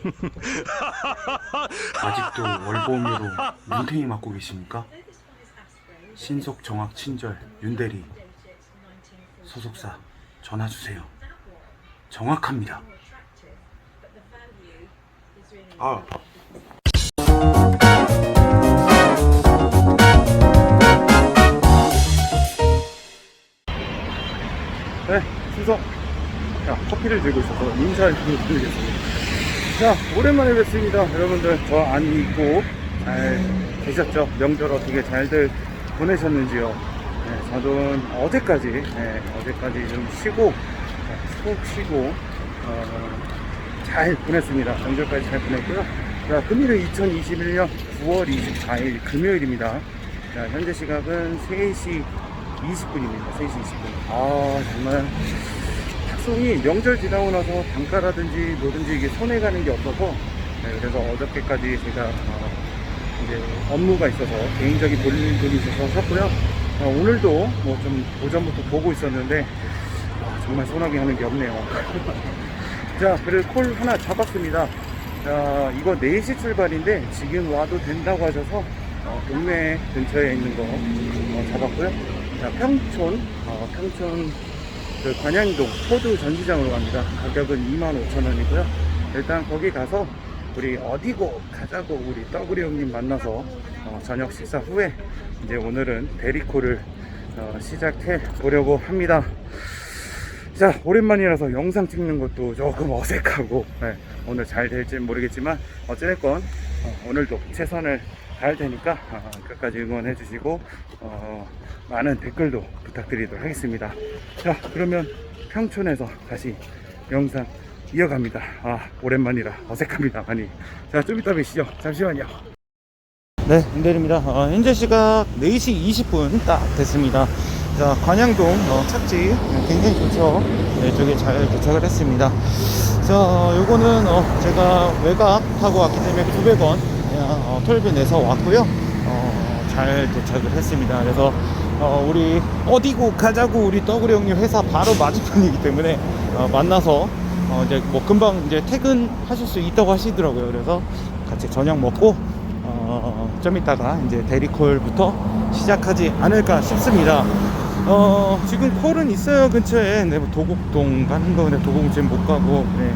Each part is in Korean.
아직도 월보험료로 눈탱이 맞고 계십니까? 신속 정확 친절 윤대리 소속사 전화 주세요. 정확합니다. 아, 네, 순서. 자, 커피를 들고 있어서 인사를 좀 드리겠습니다. 자, 오랜만에 뵙습니다. 여러분들, 저안 잊고 잘 계셨죠? 명절 어떻게 잘들 보내셨는지요? 네, 저는 어제까지, 네, 어제까지 좀 쉬고, 자, 푹 쉬고, 어, 잘 보냈습니다. 명절까지 잘 보냈고요. 자, 금일은 2021년 9월 24일 금요일입니다. 자, 현재 시각은 3시 20분입니다. 3시 20분. 아, 정말 탁송이 명절 지나고 나서 단가라든지 뭐든지 이게 손해 가는 게 없어서 네, 그래서 어저께까지 제가 어, 이제 업무가 있어서 개인적인 볼 일이 있어서 샀고요. 어, 오늘도 뭐 좀 오전부터 보고 있었는데 아, 정말 소나기 하는 게 없네요. 자, 그리고 콜 하나 잡았습니다. 자, 이거 4시 출발인데 지금 와도 된다고 하셔서 어, 동네 근처에 있는 거 어, 잡았고요. 자, 평촌, 어, 평촌 그 관양동 포드 전시장으로 갑니다. 가격은 25,000원이고요. 일단 거기 가서 우리 어디고 가자고 우리 떠구리 형님 만나서 어, 저녁 식사 후에 이제 오늘은 대리코를 어, 시작해 보려고 합니다. 자 오랜만이라서 영상 찍는 것도 조금 어색하고 네, 오늘 잘 될지 모르겠지만 어찌됐건 어, 오늘도 최선을 다할 테니까 어, 끝까지 응원해 주시고 어, 많은 댓글도 부탁드리도록 하겠습니다 자 그러면 평촌에서 다시 영상 이어갑니다 아 오랜만이라 어색합니다 많이 자 좀 이따 뵈시죠 잠시만요 네, 임대리입니다. 어, 현재 시각 4시 20분 딱 됐습니다. 자, 관양동 어, 착지 네, 굉장히 좋죠. 네, 이쪽에 잘 도착을 했습니다. 자, 요거는 어, 제가 외곽 타고 왔기 때문에 900원 그냥 어, 톨비 내서 왔고요. 어, 잘 도착을 했습니다. 그래서 어, 우리 어디고 가자고 우리 떠구리 형님 회사 바로 맞은편이기 때문에 어, 만나서 어, 이제 뭐 금방 이제 퇴근하실 수 있다고 하시더라고요. 그래서 같이 저녁 먹고 어, 좀 이따가 이제 대리콜부터 시작하지 않을까 싶습니다. 어, 지금 콜은 있어요 근처에. 네, 뭐 도곡동 가는 거 근데 도곡 지금 못 가고 네,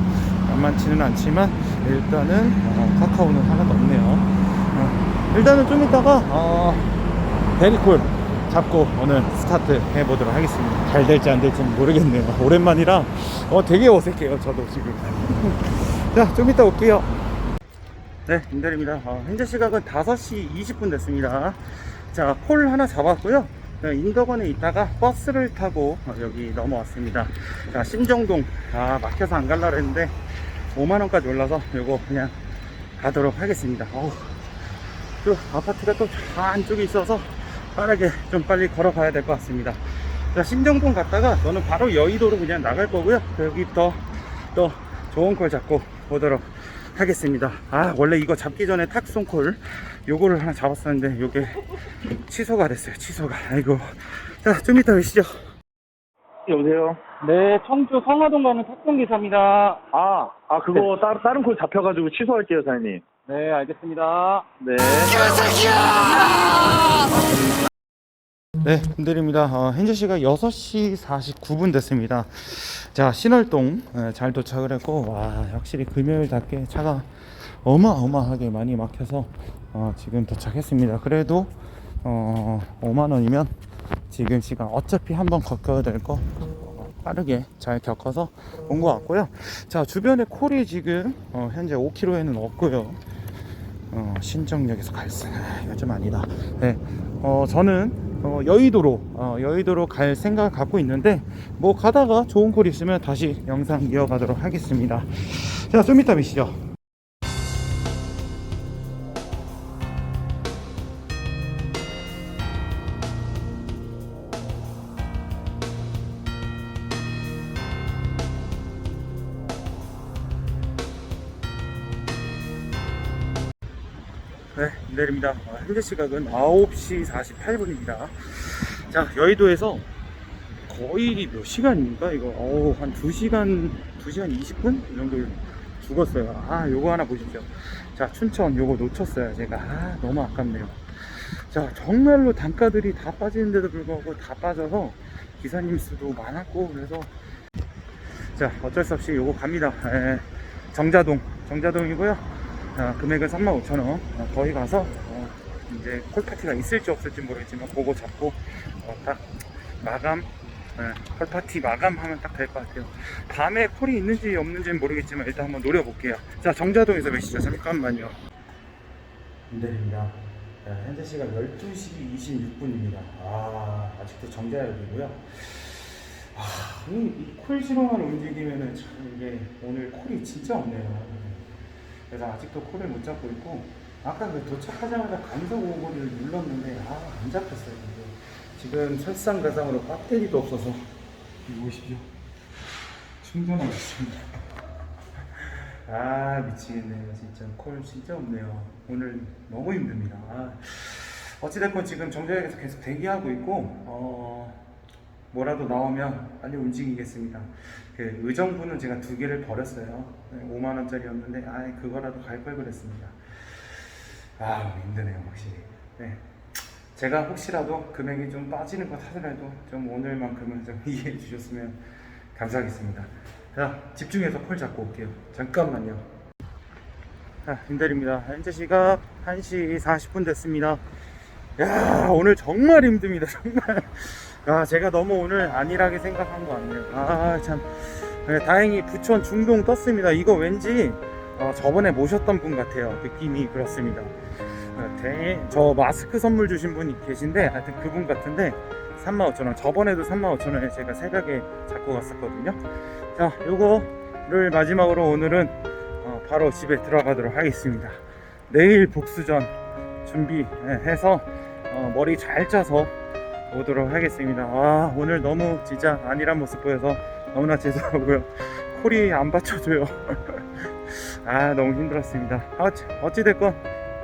만만치는 않지만 일단은 어, 카카오는 하나도 없네요. 어, 일단은 좀 이따가 어, 대리콜 잡고 오늘 스타트 해보도록 하겠습니다. 잘 될지 안 될지 모르겠네요. 오랜만이라 어, 되게 어색해요 저도 지금. 자, 좀 이따 올게요. 네, 임대리입니다. 어, 현재 시각은 5시 20분 됐습니다. 자, 콜 하나 잡았고요. 자, 인덕원에 있다가 버스를 타고 어, 여기 넘어왔습니다. 자, 신정동. 아, 막혀서 안 갈라 그랬는데 5만원까지 올라서 요거 그냥 가도록 하겠습니다. 어우, 또 아파트가 또 저 안쪽에 있어서 빠르게 좀 빨리 걸어가야 될 것 같습니다. 자, 신정동 갔다가 저는 바로 여의도로 그냥 나갈 거고요. 여기부터 또 좋은 콜 잡고 오도록 하겠습니다. 아, 원래 이거 잡기 전에 탁송콜 요거를 하나 잡았었는데 요게 취소가 됐어요. 취소가. 아이고. 자, 좀 이따 오시죠. 여보세요? 네, 청주 성화동 가는 탁송기사입니다. 아, 아, 그거 따, 다른 콜 잡혀가지고 취소할게요, 사장님. 네, 알겠습니다. 네. 네, 분들입니다. 어, 현재 시각 6시 49분 됐습니다. 자, 신월동 예, 잘 도착을 했고, 와, 확실히 금요일답게 차가 어마어마하게 많이 막혀서 어, 지금 도착했습니다. 그래도 어, 5만 원이면 지금 시간 어차피 한번 겪어야 될 거 빠르게 잘 겪어서 온 것 같고요. 자, 주변에 콜이 지금 어, 현재 5km에는 없고요. 어, 신정역에서 갈수 이거 좀 아니다. 네, 어, 저는 어, 여의도로 어, 여의도로 갈 생각을 갖고 있는데 뭐 가다가 좋은 콜 있으면 다시 영상 이어가도록 하겠습니다. 자, 좀 이따 뵈시죠. 내립니다. 어, 현재 시각은 9시 48분입니다. 자, 여의도에서 거의 몇 시간입니까? 이거, 어우, 한 2시간, 2시간 20분? 이 정도 죽었어요. 아, 요거 하나 보십시오. 자, 춘천 요거 놓쳤어요. 제가. 아, 너무 아깝네요. 자, 정말로 단가들이 다 빠지는데도 불구하고 다 빠져서 기사님 수도 많았고, 그래서 자, 어쩔 수 없이 요거 갑니다. 에, 정자동, 정자동이고요. 아, 금액은 35,000원. 어, 거기 가서 어, 이제 콜파티가 있을지 없을지 모르겠지만 그거 잡고 어, 딱 마감 네, 콜파티 마감하면 딱 될 것 같아요. 밤에 콜이 있는지 없는지는 모르겠지만 일단 한번 노려볼게요. 자, 정자동에서 몇 시죠? 잠깐만요. 인대입니다. 현재 시각 12시 26분입니다. 아, 아직도 정자역이고요. 아, 이콜 실험만 움직이면은 참 이게 오늘 콜이 진짜 없네요. 그래서 아직도 콜을 못 잡고 있고 아까 그 도착하자마자 감속 오고를 눌렀는데 아 안 잡혔어요. 이게. 지금 설상가상으로 배터리도 없어서 이거 보십시오. 충전하고 있습니다. 아 미치겠네요 진짜 콜 진짜 없네요 오늘 너무 힘듭니다 아, 어찌됐건 지금 정자역에서 계속 대기하고 있고 어, 뭐라도 나오면 빨리 움직이겠습니다. 그 의정부는 제가 두 개를 버렸어요. 5만 원짜리였는데 아 그거라도 갈 걸 그랬습니다. 아 힘드네요 확실히. 네. 제가 혹시라도 금액이 좀 빠지는 것 하더라도 좀 오늘만큼은 좀 이해해 주셨으면 감사하겠습니다. 자 집중해서 콜 잡고 올게요. 잠깐만요. 자 임대리입니다. 현재 시각 1시 40분 됐습니다. 야 오늘 정말 힘듭니다. 정말 야 제가 너무 오늘 안일하게 생각한 거 같네요. 아 참. 다행히 부천 중동 떴습니다. 이거 왠지 어, 저번에 모셨던 분 같아요. 느낌이 그렇습니다. 어, 대- 저 마스크 선물 주신 분이 계신데 하여튼 그분 같은데 35,000원. 저번에도 35,000원에 제가 새벽에 잡고 갔었거든요. 자 요거를 마지막으로 오늘은 어, 바로 집에 들어가도록 하겠습니다. 내일 복수전 준비해서 어, 머리 잘 짜서 오도록 하겠습니다. 와 오늘 너무 진짜 안일한 모습 보여서 너무나 죄송하고요. 콜이 안 받쳐줘요. 아 너무 힘들었습니다. 아, 어찌됐건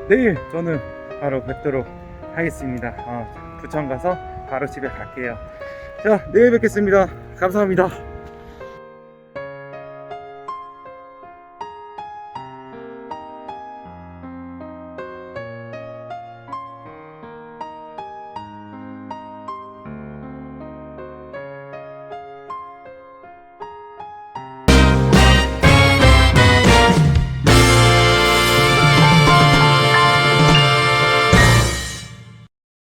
내일 저는 바로 뵙도록 하겠습니다. 어, 부천 가서 바로 집에 갈게요. 자 내일 뵙겠습니다. 감사합니다